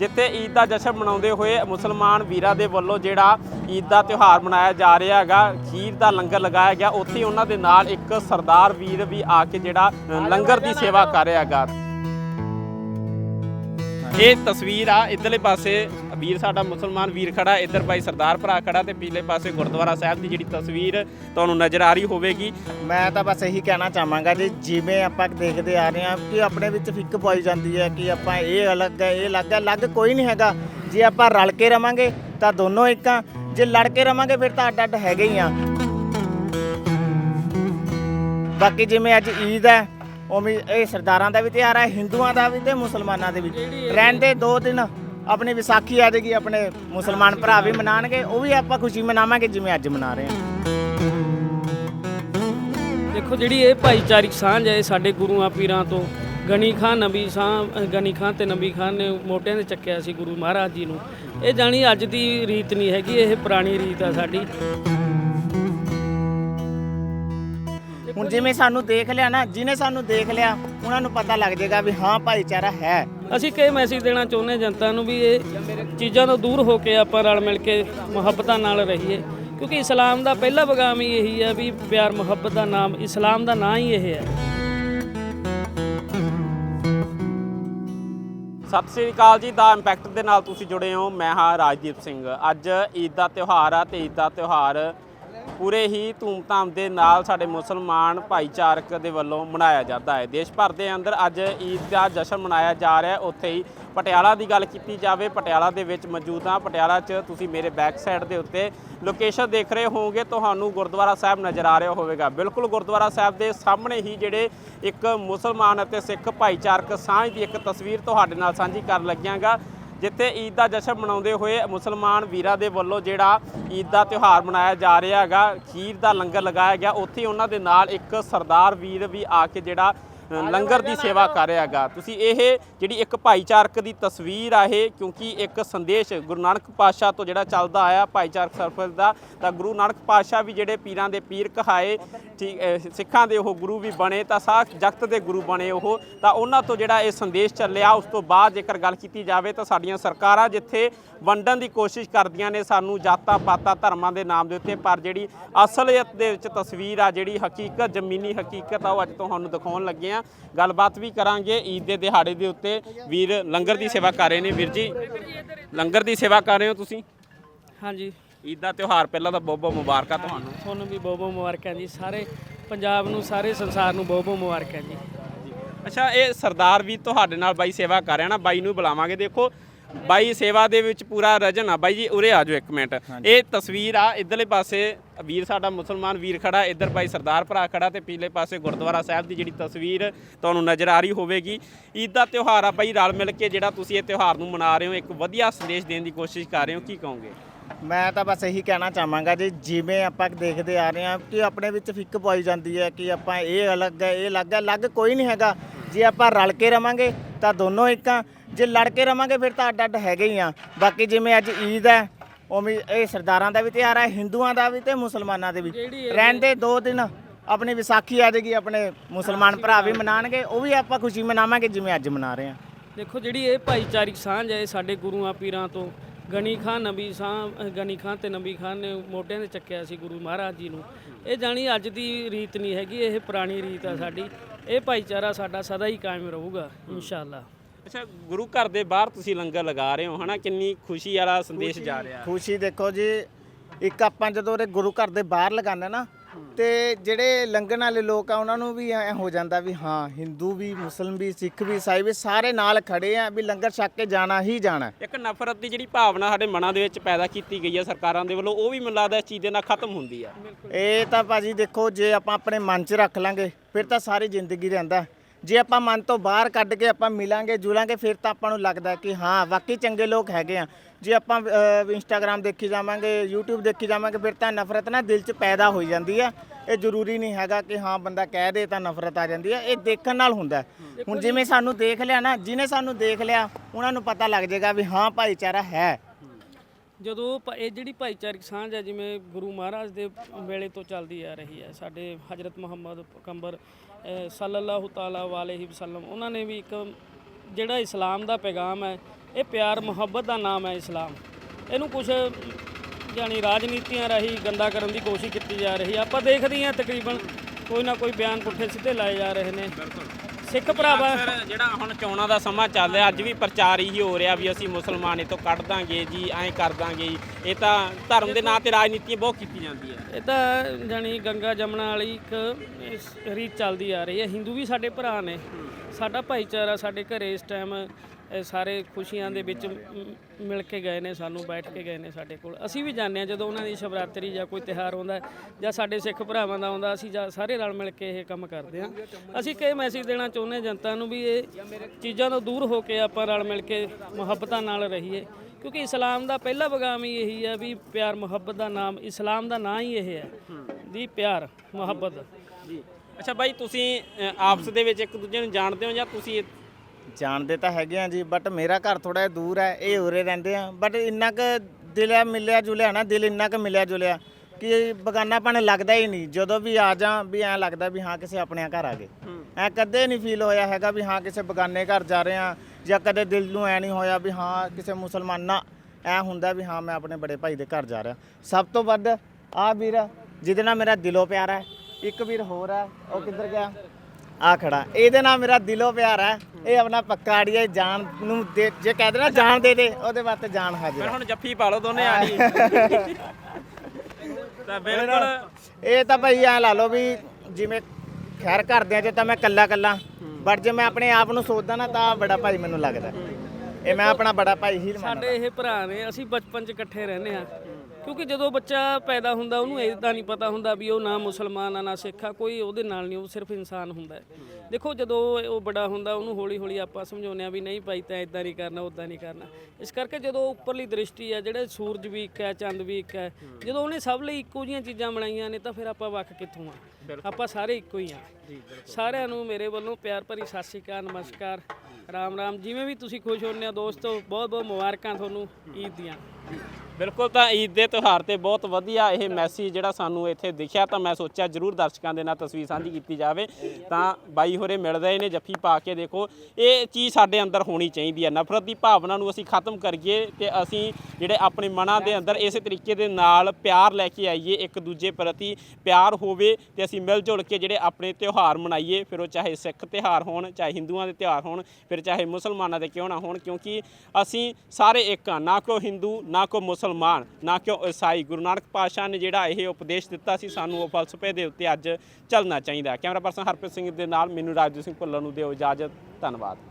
ਜਿੱਥੇ ਈਦ ਦਾ ਜਸ਼ਨ ਮਨਾਉਂਦੇ ਹੋਏ ਮੁਸਲਮਾਨ ਵੀਰਾਂ ਦੇ ਵੱਲੋਂ ਜਿਹੜਾ ਈਦ ਦਾ ਤਿਉਹਾਰ ਮਨਾਇਆ ਜਾ ਰਿਹਾ ਹੈਗਾ, ਖੀਰ ਦਾ ਲੰਗਰ ਲਗਾਇਆ ਗਿਆ। ਉੱਥੇ ਉਹਨਾਂ ਦੇ ਨਾਲ ਇੱਕ ਸਰਦਾਰ ਵੀਰ ਵੀ ਆ ਕੇ ਜਿਹੜਾ ਲੰਗਰ ਦੀ ਸੇਵਾ ਕਰ ਰਿਹਾ ਹੈਗਾ। ਇਹ ਤਸਵੀਰ ਆ, ਇਧਰਲੇ ਪਾਸੇ ਵੀਰ ਸਾਡਾ ਮੁਸਲਮਾਨ ਵੀਰ ਖੜਾ, ਇੱਧਰ ਭਾਈ ਸਰਦਾਰ ਭਰਾ ਖੜਾ ਤੇ ਪੀਲੇ ਪਾਸੇ ਗੁਰਦੁਆਰਾ ਸਾਹਿਬ ਦੀ ਜਿਹੜੀ ਤਸਵੀਰ ਤੁਹਾਨੂੰ ਨਜ਼ਰ ਆ ਰਹੀ ਹੋਵੇਗੀ। ਮੈਂ ਤਾਂ ਬਸ ਇਹੀ ਕਹਿਣਾ ਚਾਹਾਂਗਾ ਜੀ, ਜਿਵੇਂ ਆਪਾਂ ਦੇਖਦੇ ਆ ਰਹੇ ਹਾਂ ਕਿ ਆਪਣੇ ਵਿੱਚ ਫਿੱਕ ਪਾਈ ਜਾਂਦੀ ਹੈ ਕਿ ਆਪਾਂ ਇਹ ਅਲੱਗ ਹੈ, ਇਹ ਅਲੱਗ ਹੈ, ਅਲੱਗ ਕੋਈ ਨਹੀਂ ਹੈਗਾ। ਜੇ ਆਪਾਂ ਰਲ ਕੇ ਰਵਾਂਗੇ ਤਾਂ ਦੋਨੋਂ ਇੱਕ ਆ ਜੇ ਲੜ ਕੇ ਰਵਾਂਗੇ ਫਿਰ ਤਾਂ ਅੱਡ ਅੱਡ ਹੈਗੇ ਹੀ ਆ। ਬਾਕੀ ਜਿਵੇਂ ਅੱਜ ਈਦ ਹੈ, ਉਵੇਂ ਇਹ ਸਰਦਾਰਾਂ ਦਾ ਵੀ ਤਿਉਹਾਰ ਹੈ, ਹਿੰਦੂਆਂ ਦਾ ਵੀ ਤੇ ਮੁਸਲਮਾਨਾਂ ਦੇ ਵੀ। ਰਹਿੰਦੇ ਦੋ ਦਿਨ ਆਪਣੀ ਵਿਸਾਖੀ ਆ ਜਾਏਗੀ, ਆਪਣੇ ਮੁਸਲਮਾਨ ਭਰਾ ਵੀ ਮਨਾਣਗੇ, ਉਹ ਵੀ ਆਪਾਂ ਖੁਸ਼ੀ ਮਨਾਵਾਂਗੇ ਜਿਵੇਂ ਅੱਜ ਮਨਾ ਰਹੇ ਹਾਂ। ਦੇਖੋ ਜਿਹੜੀ ਇਹ ਭਾਈਚਾਰਕ ਸਾਂਝ ਹੈ ਇਹ ਸਾਡੇ ਗੁਰੂਆਂ ਪੀਰਾਂ ਤੋਂ, ਗਨੀ ਖਾਨ ਨਬੀ ਸਾਂ ਗਨੀ ਖਾਨ ਤੇ ਨਬੀ ਖਾਨ ਨੇ ਮੋਟਿਆਂ ਤੇ ਚੱਕਿਆ ਸੀ ਗੁਰੂ ਮਹਾਰਾਜ ਜੀ ਨੂੰ। ਇਹ ਜਾਣੀ ਅੱਜ ਦੀ ਰੀਤ ਨਹੀਂ ਹੈਗੀ, ਇਹ ਪੁਰਾਣੀ ਰੀਤ ਆ ਸਾਡੀ। ਹੁਣ ਜਿਵੇਂ ਸਾਨੂੰ ਦੇਖ ਲਿਆ ਨਾ ਜਿਹਨੇ ਸਾਨੂੰ ਦੇਖ ਲਿਆ ਉਹਨਾਂ ਨੂੰ ਪਤਾ ਲੱਗ ਜਾਏਗਾ ਵੀ ਹਾਂ ਭਾਈਚਾਰਾ ਹੈ। ਅਸੀਂ ਕਈ ਮੈਸੇਜ ਦੇਣਾ ਚਾਹੁੰਦੇ ਜਨਤਾ ਨੂੰ ਵੀ ਇਹ ਚੀਜ਼ਾਂ ਤੋਂ ਦੂਰ ਹੋ ਕੇ ਆਪਾਂ ਰਲ ਮਿਲ ਕੇ ਮੁਹੱਬਤਾਂ ਨਾਲ ਰਹੀਏ। ਕਿਉਂਕਿ ਇਸਲਾਮ ਦਾ ਪਹਿਲਾ ਪੈਗਾਮ ਹੀ ਇਹੀ ਹੈ ਵੀ ਪਿਆਰ ਮੁਹੱਬਤ ਦਾ ਨਾਮ ਇਸਲਾਮ ਦਾ ਨਾਂ ਹੀ ਇਹ ਹੈ। ਸਤਿ ਸ੍ਰੀ ਅਕਾਲ ਜੀ ਦਾ ਇੰਪੈਕਟ ਦੇ ਨਾਲ ਤੁਸੀਂ ਜੁੜੇ ਹੋ। ਮੈਂ ਹਾਂ ਰਾਜਦੀਪ ਸਿੰਘ। ਅੱਜ ਈਦ ਦਾ ਤਿਉਹਾਰ ਆ ਤੇ ਈਦ ਦਾ ਤਿਉਹਾਰ ਪੂਰੇ ਹੀ ਧੂਮਧਾਮ ਦੇ ਨਾਲ ਸਾਡੇ ਮੁਸਲਮਾਨ ਭਾਈਚਾਰਕ ਦੇ ਵੱਲੋਂ ਮਨਾਇਆ ਜਾਂਦਾ ਹੈ। ਦੇਸ਼ ਭਰ ਦੇ ਅੰਦਰ ਅੱਜ ਈਦ ਦਾ ਜਸ਼ਨ ਮਨਾਇਆ ਜਾ ਰਿਹਾ ਉੱਥੇ ਹੀ ਪਟਿਆਲਾ ਦੀ ਗੱਲ ਕੀਤੀ ਜਾਵੇ, ਪਟਿਆਲਾ ਦੇ ਵਿੱਚ ਮੌਜੂਦ ਹਾਂ। ਪਟਿਆਲਾ 'ਚ ਤੁਸੀਂ ਮੇਰੇ ਬੈਕ ਸਾਈਡ ਦੇ ਉੱਤੇ ਲੋਕੇਸ਼ਨ ਦੇਖ ਰਹੇ ਹੋਵੋਗੇ, ਤੁਹਾਨੂੰ ਗੁਰਦੁਆਰਾ ਸਾਹਿਬ ਨਜ਼ਰ ਆ ਰਿਹਾ ਹੋਵੇਗਾ। ਬਿਲਕੁਲ ਗੁਰਦੁਆਰਾ ਸਾਹਿਬ ਦੇ ਸਾਹਮਣੇ ਹੀ ਜਿਹੜੇ ਇੱਕ ਮੁਸਲਮਾਨ ਅਤੇ ਸਿੱਖ ਭਾਈਚਾਰਕ ਸਾਂਝ ਦੀ ਇੱਕ ਤਸਵੀਰ ਤੁਹਾਡੇ ਨਾਲ ਸਾਂਝੀ ਕਰਨ ਲੱਗਿਆਂਗਾ। ਜਿੱਥੇ ਈਦ ਦਾ ਜਸ਼ਨ ਮਨਾਉਂਦੇ ਹੋਏ ਮੁਸਲਮਾਨ ਵੀਰਾਂ ਦੇ ਵੱਲੋਂ ਜਿਹੜਾ ਈਦ ਦਾ ਤਿਉਹਾਰ ਮਨਾਇਆ ਜਾ ਰਿਹਾ ਹੈਗਾ, ਖੀਰ ਦਾ ਲੰਗਰ ਲਗਾਇਆ ਗਿਆ। ਉੱਥੇ ਉਹਨਾਂ ਦੇ ਨਾਲ ਇੱਕ ਸਰਦਾਰ ਵੀਰ ਵੀ ਆ ਕੇ ਜਿਹੜਾ ਲੰਗਰ ਦੀ ਸੇਵਾ ਕਰ ਰਿਹਾ ਹੈਗਾ। ਤੁਸੀਂ ਇਹ ਜਿਹੜੀ ਇੱਕ ਭਾਈਚਾਰਕ ਦੀ ਤਸਵੀਰ ਆ ਇਹ ਕਿਉਂਕਿ ਇੱਕ ਸੰਦੇਸ਼ ਗੁਰੂ ਨਾਨਕ ਪਾਤਸ਼ਾਹ ਤੋਂ ਜਿਹੜਾ ਚੱਲਦਾ ਆਇਆ ਭਾਈਚਾਰਕ ਸਰਫਲ ਦਾ ਤਾਂ ਗੁਰੂ ਨਾਨਕ ਪਾਤਸ਼ਾਹ ਵੀ ਜਿਹੜੇ ਪੀਰਾਂ ਦੇ ਪੀਰ ਕਹਾਏ ਠੀਕ ਸਿੱਖਾਂ ਦੇ ਉਹ ਗੁਰੂ ਵੀ ਬਣੇ ਤਾਂ ਸਾਖ ਜਗਤ ਦੇ ਗੁਰੂ ਬਣੇ ਉਹ ਤਾਂ ਉਹਨਾਂ ਤੋਂ ਜਿਹੜਾ ਇਹ ਸੰਦੇਸ਼ ਚੱਲਿਆ ਉਸ ਤੋਂ ਬਾਅਦ ਜੇਕਰ ਗੱਲ ਕੀਤੀ ਜਾਵੇ ਤਾਂ ਸਾਡੀਆਂ ਸਰਕਾਰਾਂ ਜਿੱਥੇ ਵੰਡਣ ਦੀ ਕੋਸ਼ਿਸ਼ ਕਰਦੀਆਂ ਨੇ ਸਾਨੂੰ ਜਾਤਾਂ ਪਾਤਾਂ ਧਰਮਾਂ ਦੇ ਨਾਮ ਦੇ ਉੱਤੇ ਪਰ ਜਿਹੜੀ ਅਸਲੀਅਤ ਦੇ ਵਿੱਚ ਤਸਵੀਰ ਆ ਜਿਹੜੀ ਹਕੀਕਤ ਜ਼ਮੀਨੀ ਹਕੀਕਤ ਆ ਉਹ ਅੱਜ ਤੁਹਾਨੂੰ ਦਿਖਾਉਣ ਲੱਗੇ ਆ। ਗੱਲਬਾਤ ਵੀ ਕਰਾਂਗੇ ਈਦ ਦੇ ਦਿਹਾੜੇ ਦੇ ਉੱਤੇ। ਵੀਰ ਲੰਗਰ ਦੀ ਸੇਵਾ ਕਰ ਰਹੇ ਨੇ। ਵੀਰ ਜੀ ਲੰਗਰ ਦੀ ਸੇਵਾ ਕਰ ਰਹੇ ਹੋ ਤੁਸੀਂ? ਹਾਂਜੀ। ਈਦ ਦਾ ਤਿਉਹਾਰ ਪਹਿਲਾਂ ਤਾਂ ਬਹੁਤ ਬਹੁਤ ਮੁਬਾਰਕਾਂ ਤੁਹਾਨੂੰ। ਤੁਹਾਨੂੰ ਵੀ ਬਹੁਤ ਬਹੁਤ ਮੁਬਾਰਕਾਂ ਜੀ। ਸਾਰੇ ਪੰਜਾਬ ਨੂੰ ਸਾਰੇ ਸੰਸਾਰ ਨੂੰ ਬਹੁਤ ਬਹੁਤ ਮੁਬਾਰਕਾਂ ਜੀ। ਅੱਛਾ ਇਹ ਸਰਦਾਰ ਵੀ ਤੁਹਾਡੇ ਨਾਲ ਬਾਈ ਸੇਵਾ ਕਰ ਰਿਹਾ ਨਾ ਬਾਈ ਨੂੰ ਬੁਲਾਵਾਂਗੇ। ਦੇਖੋ ਬਾਈ ਸੇਵਾ ਦੇ ਵਿੱਚ ਪੂਰਾ ਰਜਨ ਆ। ਬਾਈ ਜੀ ਉਰੇ ਆ ਜਾਓ ਇੱਕ ਮਿੰਟ। ਇਹ ਤਸਵੀਰ ਆ ਇਧਰਲੇ ਪਾਸੇ ਵੀਰ ਸਾਡਾ ਮੁਸਲਮਾਨ ਵੀਰ ਖੜਾ ਇੱਧਰ ਬਾਈ ਸਰਦਾਰ ਭਰਾ ਖੜਾ ਤੇ ਪੀਲੇ ਪਾਸੇ ਗੁਰਦੁਆਰਾ ਸਾਹਿਬ ਦੀ ਜਿਹੜੀ ਤਸਵੀਰ ਤੁਹਾਨੂੰ ਨਜ਼ਰ ਆ ਰਹੀ ਹੋਵੇਗੀ। ਈਦ ਦਾ ਤਿਉਹਾਰ ਆ ਬਾਈ ਰਲ ਮਿਲ ਕੇ ਜਿਹੜਾ ਤੁਸੀਂ ਇਹ ਤਿਉਹਾਰ ਨੂੰ ਮਨਾ ਰਹੇ ਹੋ ਇੱਕ ਵਧੀਆ ਸੰਦੇਸ਼ ਦੇਣ ਦੀ ਕੋਸ਼ਿਸ਼ ਕਰ ਰਹੇ ਹੋ ਕੀ ਕਹੋਗੇ? ਮੈਂ ਤਾਂ ਬਸ ਇਹੀ ਕਹਿਣਾ ਚਾਹਾਂਗਾ ਜੀ ਜਿਵੇਂ ਆਪਾਂ ਦੇਖਦੇ ਆ ਰਹੇ ਹਾਂ ਕਿ ਆਪਣੇ ਵਿੱਚ ਫਿੱਕ ਪਾਈ ਜਾਂਦੀ ਹੈ ਕਿ ਆਪਾਂ ਇਹ ਅਲੱਗ ਹੈ ਇਹ ਅਲੱਗ ਹੈ ਅਲੱਗ ਕੋਈ ਨਹੀਂ ਹੈਗਾ। ਜੇ ਆਪਾਂ ਰਲ ਕੇ ਰਵਾਂਗੇ ਤਾਂ ਦੋਨੋਂ ਇੱਕ ਆ ਜੇ ਲੜ ਕੇ ਰਵਾਂਗੇ ਫਿਰ ਤਾਂ ਅੱਡ ਅੱਡ ਹੈਗੇ ਹੀ ਆ। ਬਾਕੀ ਜਿਵੇਂ ਅੱਜ ਈਦ ਹੈ ਉਵੇਂ ਇਹ ਸਰਦਾਰਾਂ ਦਾ ਵੀ ਤਿਉਹਾਰ ਹੈ ਹਿੰਦੂਆਂ ਦਾ ਵੀ ਤੇ ਮੁਸਲਮਾਨਾਂ ਦੇ ਵੀ। ਰਹਿੰਦੇ ਦੋ ਦਿਨ ਆਪਣੀ ਵਿਸਾਖੀ ਆ ਜਾਏਗੀ ਆਪਣੇ ਮੁਸਲਮਾਨ ਭਰਾ ਵੀ ਮਨਾਣਗੇ ਉਹ ਵੀ ਆਪਾਂ ਖੁਸ਼ੀ ਮਨਾਵਾਂਗੇ ਜਿਵੇਂ ਅੱਜ ਮਨਾ ਰਹੇ ਹਾਂ ਦੇਖੋ ਜਿਹੜੀ ਇਹ ਭਾਈਚਾਰਕ ਸਾਂਝ ਹੈ ਇਹ ਸਾਡੇ ਗੁਰੂਆਂ ਪੀਰਾਂ ਤੋਂ। ਗਨੀ ਖਾਨ ਨਬੀ ਸਾਂ ਗਨੀ ਖਾਨ ਤੇ ਨਬੀ ਖਾਨ ਨੇ ਮੋਢਿਆਂ ਤੇ ਚੱਕਿਆ ਸੀ ਗੁਰੂ ਮਹਾਰਾਜ ਜੀ ਨੂੰ। ਇਹ ਜਾਣੀ ਅੱਜ ਦੀ ਰੀਤ ਨਹੀਂ ਹੈਗੀ ਇਹ ਪੁਰਾਣੀ ਰੀਤ ਆ ਸਾਡੀ। ਇਹ ਭਾਈਚਾਰਾ ਸਾਡਾ ਸਦਾ ਹੀ ਕਾਇਮ ਰਹੂਗਾ ਇਨਸ਼ਾਅੱਲਾ। ਅੱਛਾ ਗੁਰੂ ਘਰ ਦੇ ਬਾਹਰ ਤੁਸੀਂ ਲੰਗਰ ਲਗਾ ਰਹੇ ਹੋ ਹਨਾ? ਕਿੰਨੀ ਖੁਸ਼ੀ ਵਾਲਾ ਸੰਦੇਸ਼ ਜਾ ਰਿਹਾ। ਖੁਸ਼ੀ ਦੇਖੋ ਜੀ ਇੱਕ ਆਪਾਂ ਜਦੋਂ ਉਹਦੇ ਗੁਰੂ ਘਰ ਦੇ ਬਾਹਰ ਲਗਾਉਂਦੇ ਨਾ ਤੇ ਜਿਹੜੇ ਲੰਘਣ ਵਾਲੇ ਲੋਕ ਆ ਉਹਨਾਂ ਨੂੰ ਵੀ ਐ ਹੋ ਜਾਂਦਾ ਵੀ ਹਾਂ ਹਿੰਦੂ ਵੀ ਮੁਸਲਮ ਵੀ ਸਿੱਖ ਵੀ ਈਸਾਈ ਵੀ ਸਾਰੇ ਨਾਲ ਖੜੇ ਆ ਵੀ ਲੰਗਰ ਛਕ ਕੇ ਜਾਣਾ ਹੀ ਜਾਣਾ। ਇੱਕ ਨਫ਼ਰਤ ਦੀ ਜਿਹੜੀ ਭਾਵਨਾ ਸਾਡੇ ਮਨਾਂ ਦੇ ਵਿੱਚ ਪੈਦਾ ਕੀਤੀ ਗਈ ਹੈ ਸਰਕਾਰਾਂ ਦੇ ਵੱਲੋਂ ਉਹ ਵੀ ਮੈਨੂੰ ਲੱਗਦਾ ਇਸ ਚੀਜ਼ ਦੇ ਨਾਲ ਖਤਮ ਹੁੰਦੀ ਆ। ਇਹ ਤਾਂ ਭਾਜੀ ਦੇਖੋ ਜੇ ਆਪਾਂ ਆਪਣੇ ਮਨ 'ਚ ਰੱਖ ਲਾਂਗੇ ਫਿਰ ਤਾਂ ਸਾਰੀ ਜ਼ਿੰਦਗੀ ਰਹਿੰਦਾ। ਜੇ ਆਪਾਂ ਮਨ ਤੋਂ ਬਾਹਰ ਕੱਢ ਕੇ ਆਪਾਂ ਮਿਲਾਂਗੇ ਜੁਲਾਂਗੇ ਫਿਰ ਤਾਂ ਆਪਾਂ ਨੂੰ ਲੱਗਦਾ ਕਿ ਹਾਂ ਵਾਕਈ ਚੰਗੇ ਲੋਕ ਹੈਗੇ ਆ। ਜੇ ਆਪਾਂ ਇੰਸਟਾਗ੍ਰam ਦੇਖੀ ਜਾਵਾਂਗੇ YouTube ਦੇਖੀ ਜਾਵਾਂਗੇ ਫਿਰ ਤਾਂ ਨਫ਼ਰਤ ਨਾ ਦਿਲ 'ਚ ਪੈਦਾ ਹੋ ਜਾਂਦੀ ਆ। ਇਹ ਜ਼ਰੂਰੀ ਨਹੀਂ ਹੈਗਾ ਕਿ ਹਾਂ ਬੰਦਾ ਕਹਿ ਦੇ ਤਾਂ ਨਫ਼ਰਤ ਆ ਜਾਂਦੀ ਹੈ ਇਹ ਦੇਖਣ ਨਾਲ ਹੁੰਦਾ ਹੈ। ਹੁਣ ਜਿਵੇਂ ਸਾਨੂੰ ਦੇਖ ਲਿਆ ਨਾ ਜਿਹਨੇ ਸਾਨੂੰ ਦੇਖ ਲਿਆ ਉਹਨਾਂ ਨੂੰ ਪਤਾ ਲੱਗ ਜਾਏਗਾ ਵੀ ਹਾਂ ਭਾਈਚਾਰਾ ਹੈ। ਜਦੋਂ ਇਹ ਜਿਹੜੀ ਭਾਈਚਾਰਕ ਸਾਂਝ ਹੈ ਜਿਵੇਂ ਗੁਰੂ ਮਹਾਰਾਜ ਦੇ ਵੇਲੇ ਤੋਂ ਚੱਲਦੀ ਆ ਰਹੀ ਹੈ ਸਾਡੇ ਹਜ਼ਰਤ ਮੁਹੰਮਦ ਅਹ, ਸੱਲੱਲਾਹੁ ਤਾਲਾ ਵਾਲੇਹਿ ਵਸੱਲਮ, ਉਹਨਾਂ ਨੇ ਵੀ ਇੱਕ ਜਿਹੜਾ ਇਸਲਾਮ ਦਾ ਪੈਗਾਮ ਹੈ, ਇਹ ਪਿਆਰ, ਮੁਹੱਬਤ ਦਾ ਨਾਮ ਹੈ ਇਸਲਾਮ। ਇਹਨੂੰ ਕੁਝ ਯਾਨੀ ਰਾਜਨੀਤੀਆਂ ਰਾਹੀਂ ਗੰਦਾ ਕਰਨ ਦੀ ਕੋਸ਼ਿਸ਼ ਕੀਤੀ ਜਾ ਰਹੀ ਹੈ। ਆਪਾਂ ਦੇਖਦੇ ਹਾਂ ਤਕਰੀਬਨ ਕੋਈ ਨਾ ਕੋਈ ਬਿਆਨ ਪੁੱਠੇ ਸਿੱਧੇ ਲਾਏ ਜਾ ਰਹੇ ਨੇ। ਸਿੱਖ ਭਰਾਵਾ। ਜਿਹੜਾ ਹੁਣ ਚੋਣਾਂ ਦਾ ਸਮਾਂ ਚੱਲ ਰਿਹਾ ਅੱਜ ਵੀ ਪ੍ਰਚਾਰ ਹੀ ਹੋ ਰਿਹਾ ਵੀ ਅਸੀਂ ਮੁਸਲਮਾਨ ਇਹ ਤੋਂ ਕੱਢ ਦਾਂਗੇ ਜੀ ਐਂ ਕਰ ਦਾਂਗੇ ਜੀ। ਇਹ ਤਾਂ ਧਰਮ ਦੇ ਨਾਂ ਤੇ ਰਾਜਨੀਤੀ ਬਹੁਤ ਕੀਤੀ ਜਾਂਦੀ ਹੈ। ਇਹ ਤਾਂ ਜਾਨੀ ਗੰਗਾ ਜਮਨਾ ਵਾਲੀ ਇੱਕ ਰੀਤ ਚੱਲਦੀ ਆ ਰਹੀ ਹੈ। ਹਿੰਦੂ ਵੀ ਸਾਡੇ ਭਰਾ ਨੇ। ਸਾਡਾ ਭਾਈਚਾਰਾ ਸਾਡੇ ਘਰੇ ਇਸ ਟਾਈਮ ਇਹ ਸਾਰੇ ਖੁਸ਼ੀਆਂ ਦੇ ਵਿੱਚ ਮਿਲ ਕੇ ਗਏ ਨੇ, ਸਾਨੂੰ ਬੈਠ ਕੇ ਗਏ ਨੇ ਸਾਡੇ ਕੋਲ। ਅਸੀਂ ਵੀ ਜਾਂਦੇ ਹਾਂ, ਜਦੋਂ ਉਹਨਾਂ ਦੀ ਸ਼ਿਵਰਾਤਰੀ ਜਾਂ ਕੋਈ ਤਿਹਾਰ ਆਉਂਦਾ ਜਾਂ ਸਾਡੇ ਸਿੱਖ ਭਰਾਵਾਂ ਦਾ ਆਉਂਦਾ, ਅਸੀਂ ਜਾਂ, ਸਾਰੇ ਰਲ ਮਿਲ ਕੇ ਇਹ ਕੰਮ ਕਰਦੇ ਹਾਂ। ਅਸੀਂ ਕਿ ਮੈਸੇਜ ਦੇਣਾ ਚਾਹੁੰਦੇ ਹਾਂ ਜਨਤਾ ਨੂੰ ਵੀ ਇਹ ਚੀਜ਼ਾਂ ਤੋਂ ਦੂਰ ਹੋ ਕੇ ਆਪਾਂ ਰਲ ਮਿਲ ਕੇ ਮੁਹੱਬਤਾਂ ਨਾਲ ਰਹੀਏ। ਕਿਉਂਕਿ ਇਸਲਾਮ ਦਾ ਪਹਿਲਾ ਪੈਗਾਮ ਹੀ ਇਹੀ ਹੈ ਵੀ ਪਿਆਰ, ਮੁਹੱਬਤ ਦਾ ਨਾਮ, ਇਸਲਾਮ ਦਾ ਨਾਂ ਹੀ ਇਹ ਹੈ ਦੀ ਪਿਆਰ, ਮੁਹੱਬਤ। ਜੀ। ਅੱਛਾ ਬਾਈ, ਤੁਸੀਂ ਆਪਸ ਦੇ ਵਿੱਚ ਇੱਕ ਦੂਜੇ ਨੂੰ ਜਾਣਦੇ ਹੋ ਜਾਂ ਤੁਸੀਂ ਜਾਣਦੇ ਤਾਂ ਹੈਗੇ ਆ ਜੀ ਬਟ ਮੇਰਾ ਘਰ ਥੋੜਾ ਜਿਹਾ ਦੂਰ ਹੈ, ਇਹ ਉਰੇ ਰਹਿੰਦੇ ਆ। ਬਟ ਇੰਨਾ ਕੁ ਦਿਲਿਆ ਮਿਲਿਆ ਜੁਲਿਆ ਨਾ, ਦਿਲ ਇੰਨਾ ਕੁ ਮਿਲਿਆ ਜੁਲਿਆ ਕਿ ਬਗਾਨਾਪਣ ਲੱਗਦਾ ਹੀ ਨਹੀਂ। ਜਦੋਂ ਵੀ ਆ ਜਾ, ਵੀ ਐਂ ਲੱਗਦਾ ਵੀ ਹਾਂ, ਕਿਸੇ ਆਪਣੇ ਘਰ ਆ ਗਏ। ਐ ਕਦੇ ਨਹੀਂ ਫੀਲ ਹੋਇਆ ਹੈਗਾ ਵੀ ਹਾਂ, ਕਿਸੇ ਬਗਾਨੇ ਘਰ ਜਾ ਰਹੇ ਆ ਜਾਂ ਕਦੇ ਦਿਲ ਨੂੰ ਐ ਨਹੀਂ ਹੋਇਆ ਵੀ ਹਾਂ, ਕਿਸੇ ਮੁਸਲਮਾਨ ਨਾ ਐ ਹੁੰਦਾ ਵੀ ਹਾਂ, ਮੈਂ ਆਪਣੇ ਬੜੇ ਭਾਈ ਦੇ ਘਰ ਜਾ ਰਿਹਾ। ਸਭ ਤੋਂ ਵੱਧ ਆ ਵੀਰ ਜਿਹਦੇ ਨਾਲ ਮੇਰਾ ਦਿਲੋਂ ਪਿਆਰ ਹੈ। ਇੱਕ ਵੀਰ ਹੋਰ ਹੈ, ਉਹ ਕਿੱਧਰ ਗਿਆ? ਆ ਖੜਾ। ਇਹਦੇ ਨਾਲ ਮੇਰਾ ਦਿਲੋਂ ਪਿਆਰ ਹੈ। ਇਹ ਆਪਣਾ ਪੱਕਾ ਆੜੀਆ ਜਾਨ ਨੂੰ ਦੇ ਜੇ ਕਹਿ ਦੇਣਾ ਜਾਨ ਦੇ ਦੇ ਉਹਦੇ ਵਾਸਤੇ ਜਾਨ ਹਾਜ਼ਰ ਫਿਰ ਹੈ ਹੁਣ ਜੱਫੀ ਪਾ ਲਓ ਦੋਨੇ ਆੜੀ। ਤਾਂ ਬਿਲਕੁਲ ਇਹ ਤਾਂ ਭਾਈ ਐ ਲਾ ਲਓ ਵੀ ਜਿਵੇਂ ਖੈਰ ਘਰਦਿਆਂ 'ਚ ਤਾਂ ਮੈਂ ਕੱਲਾ ਕੱਲਾ ਬਟ ਜੇ ਮੈਂ ਆਪਣੇ ਆਪ ਨੂੰ ਸੋਚਦਾ ਨਾ ਤਾਂ ਬੜਾ ਭਾਈ ਮੈਨੂੰ ਲੱਗਦਾ। ਇਹ ਮੈਂ ਆਪਣਾ ਬੜਾ ਭਾਈ ਹੀ ਮੰਨਦਾ। ਸਾਡੇ ਇਹ ਭਰਾ ਨੇ ਅਸੀਂ ਬਚਪਨ 'ਚ ਇਕੱਠੇ ਰਹਿੰਦੇ ਆ ਕਿਉਂਕਿ ਜਦੋਂ ਬੱਚਾ ਪੈਦਾ ਹੁੰਦਾ ਉਹਨੂੰ ਇਦਾਂ ਨਹੀਂ ਪਤਾ ਹੁੰਦਾ ਵੀ ਉਹ ਨਾ ਮੁਸਲਮਾਨ ਆ ਨਾ ਸਿੱਖ ਆ ਕੋਈ ਉਹਦੇ ਨਾਲ ਨਹੀਂ ਉਹ ਸਿਰਫ ਇਨਸਾਨ ਹੁੰਦਾ ਹੈ। ਦੇਖੋ ਜਦੋਂ ਉਹ ਬੜਾ ਹੁੰਦਾ ਉਹਨੂੰ ਹੌਲੀ ਹੌਲੀ ਆਪਾਂ ਸਮਝਾਉਂਦੇ ਆ ਵੀ ਨਹੀਂ ਭਾਈ ਤਾਂ ਇਦਾਂ ਨਹੀਂ ਕਰਨਾ ਉਦਾਂ ਨਹੀਂ ਕਰਨਾ। ਇਸ ਕਰਕੇ ਜਦੋਂ ਉੱਪਰਲੀ ਦ੍ਰਿਸ਼ਟੀ ਹੈ ਜਿਹੜੇ ਸੂਰਜ ਵੀ ਇੱਕ ਹੈ ਚੰਦ ਵੀ ਇੱਕ ਹੈ ਜਦੋਂ ਉਹਨੇ ਸਭ ਲਈ ਇੱਕੋ ਜੀਆਂ ਚੀਜ਼ਾਂ ਬਣਾਈਆਂ ਨੇ ਤਾਂ ਫਿਰ ਆਪਾਂ ਵੱਖ ਕਿੱਥੋਂ ਆ? ਆਪਾਂ ਸਾਰੇ ਇੱਕੋ ਹੀ ਆ। ਸਾਰਿਆਂ ਨੂੰ ਮੇਰੇ ਵੱਲੋਂ ਪਿਆਰ ਭਰੀ ਸਤਿ ਸ਼੍ਰੀ ਅਕਾਲ ਨਮਸਕਾਰ। ਰਾਮ ਰਾਮ ਜਿਵੇਂ ਵੀ ਤੁਸੀਂ ਖੁਸ਼ ਹੁੰਦੇ ਹੋ ਦੋਸਤੋ ਬਹੁਤ ਬਹੁਤ ਮੁਬਾਰਕਾਂ ਤੁਹਾਨੂੰ ਈਦ ਦੀਆਂ। ਬਿਲਕੁਲ ਤਾਂ ਈਦ ਦੇ ਤਿਉਹਾਰ ਤੇ ਬਹੁਤ ਵਧੀਆ ਇਹ ਮੈਸੇਜ ਜਿਹੜਾ ਸਾਨੂੰ ਇੱਥੇ ਦਿਖਿਆ ਤਾਂ ਮੈਂ ਸੋਚਿਆ ਜਰੂਰ ਦਰਸ਼ਕਾਂ ਦੇ ਨਾਲ ਤਸਵੀਰ ਸਾਂਝੀ ਕੀਤੀ ਜਾਵੇ। ਤਾਂ ਬਾਈ ਹੋਰੇ ਮਿਲ ਰਹੇ ਨੇ, ਜੱਫੀ ਪਾ ਕੇ ਦੇਖੋ, ਇਹ ਚੀਜ਼ ਸਾਡੇ ਅੰਦਰ ਹੋਣੀ ਚਾਹੀਦੀ ਹੈ। ਨਫ਼ਰਤ ਦੀ ਭਾਵਨਾ ਨੂੰ ਅਸੀਂ ਖਤਮ ਕਰੀਏ ਤੇ ਅਸੀਂ ਜਿਹੜੇ ਆਪਣੇ ਮਨਾਂ ਦੇ ਅੰਦਰ ਇਸੇ ਤਰੀਕੇ ਦੇ ਨਾਲ ਪਿਆਰ ਲੈ ਕੇ ਆਈਏ, ਇੱਕ ਦੂਜੇ ਪ੍ਰਤੀ ਪਿਆਰ ਹੋਵੇ ਤੇ ਅਸੀਂ ਮਿਲ ਜੁਲ ਕੇ ਜਿਹੜੇ ਆਪਣੇ ਤਿਉਹਾਰ ਮਨਾਈਏ। ਫਿਰ ਉਹ ਚਾਹੇ ਸਿੱਖ ਤਿਉਹਾਰ ਹੋਣ, ਚਾਹੇ ਹਿੰਦੂਆਂ ਦੇ ਤਿਉਹਾਰ ਹੋਣ, ਫਿਰ ਚਾਹੇ ਮੁਸਲਮਾਨਾਂ ਦੇ ਕਿਉਂ ਨਾ ਹੋਣ, ਕਿਉਂਕਿ ਅਸੀਂ ਸਾਰੇ ਇੱਕ ਹਾਂ, ਨਾ ਕੋ ਹਿੰਦੂ ਨਾ ਕੋ ਮੁਸਲਮਾਨ, ਨਾ ਕੋ ਈਸਾਈ। ਗੁਰੂ ਨਾਨਕ ਪਾਤਸ਼ਾਹ ਨੇ ਜਿਹੜਾ ਇਹ ਉਪਦੇਸ਼ ਦਿੱਤਾ ਸੀ, ਸਾਨੂੰ ਉਹ ਫਲਸਫੇ ਦੇ ਉੱਤੇ ਅੱਜ ਚੱਲਣਾ ਚਾਹੀਦਾ ਕੈਮਰਾ ਪਰਸਨ ਹਰਪ੍ਰੀਤ ਸਿੰਘ ਦੇ ਨਾਲ, ਮੈਨੂੰ ਰਾਜਦੂਤ ਸਿੰਘ ਭੁੱਲਰ ਨੂੰ ਦਿਓ ਇਜਾਜ਼ਤ। ਧੰਨਵਾਦ।